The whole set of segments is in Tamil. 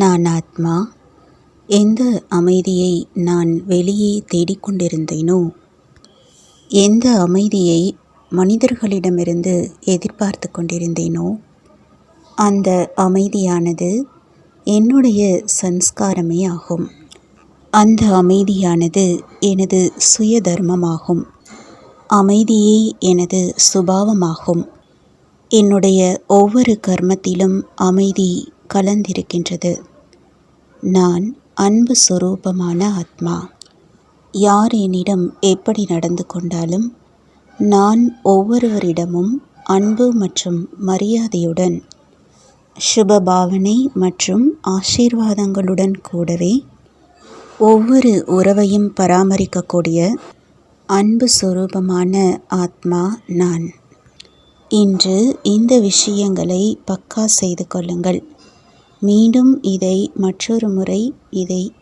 நான் ஆத்மா எந்த அமைதியை நான் வெளியே தேடிக்கொண்டிருந்தேனோ எந்த அமைதியை மனிதர்களிடமிருந்து எதிர்பார்த்து கொண்டிருந்தேனோ அந்த அமைதியானது என்னுடைய சன்ஸ்காரமே ஆகும். அந்த அமைதியானது எனது சுய தர்மமாகும் அமைதியே எனது சுபாவமாகும். என்னுடைய ஒவ்வொரு கர்மத்திலும் அமைதி கலந்திருக்கின்றது. நான் அன்பு சுரூபமான ஆத்மா. யார் என்னிடம் எப்படி நடந்து கொண்டாலும் நான் ஒவ்வொருவரிடமும் அன்பு மற்றும் மரியாதையுடன் சுப பாவனை மற்றும் ஆசீர்வாதங்களுடன் கூடவே ஒவ்வொரு உறவையும் பராமரிக்கக்கூடிய அன்பு சுரூபமான ஆத்மா நான். இன்று இந்த விஷயங்களை பக்கா செய்து கொள்ளுங்கள். மீண்டும் இதை மற்றொரு முறை இதை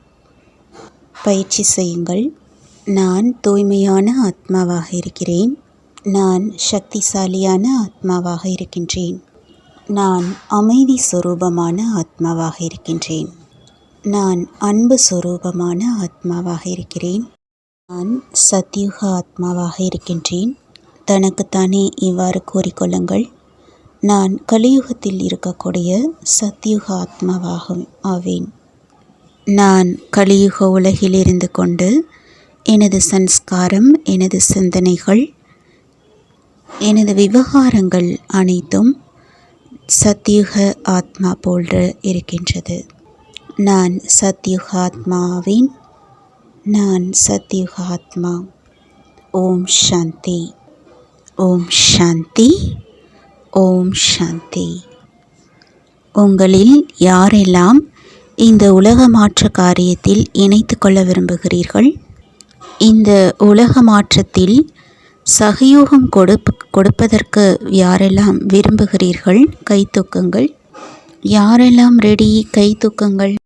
பயிற்சி செய்யுங்கள். நான் தூய்மையான ஆத்மாவாக இருக்கிறேன். நான் சக்திசாலியான ஆத்மாவாக இருக்கின்றேன். நான் அமைதி சுரூபமான ஆத்மாவாக இருக்கின்றேன். நான் அன்பு சுரூபமான ஆத்மாவாக இருக்கிறேன். நான் சத்யுக ஆத்மாவாக இருக்கின்றேன். தனக்குத்தானே இவ்வாறு கூறிக்கொள்ளுங்கள். நான் கலியுகத்தில் இருக்கக்கூடிய சத்யுக ஆத்மாவாக ஆவேன் நான் கலியுக உலகில் இருந்து கொண்டு எனது சன்ஸ்காரம் எனது சிந்தனைகள் எனது விவகாரங்கள் அனைத்தும் சத்யுக ஆத்மா போன்று இருக்கின்றது. நான் சத்யுக ஆத்மாவின் நான் சத்யுக ஆத்மா ஓம் சாந்தி. ஓம் சாந்தி. ஓம் சாந்தி. உங்களில் யாரெல்லாம் இந்த உலக மாற்ற காரியத்தில் இணைத்து கொள்ள விரும்புகிறீர்கள்? இந்த உலக மாற்றத்தில் சகயோகம் கொடுப் கொடுப்பதற்கு யாரெல்லாம் விரும்புகிறீர்கள்? கை தூக்குங்கள். யாரெல்லாம் ரெடி கை தூக்குங்கள்.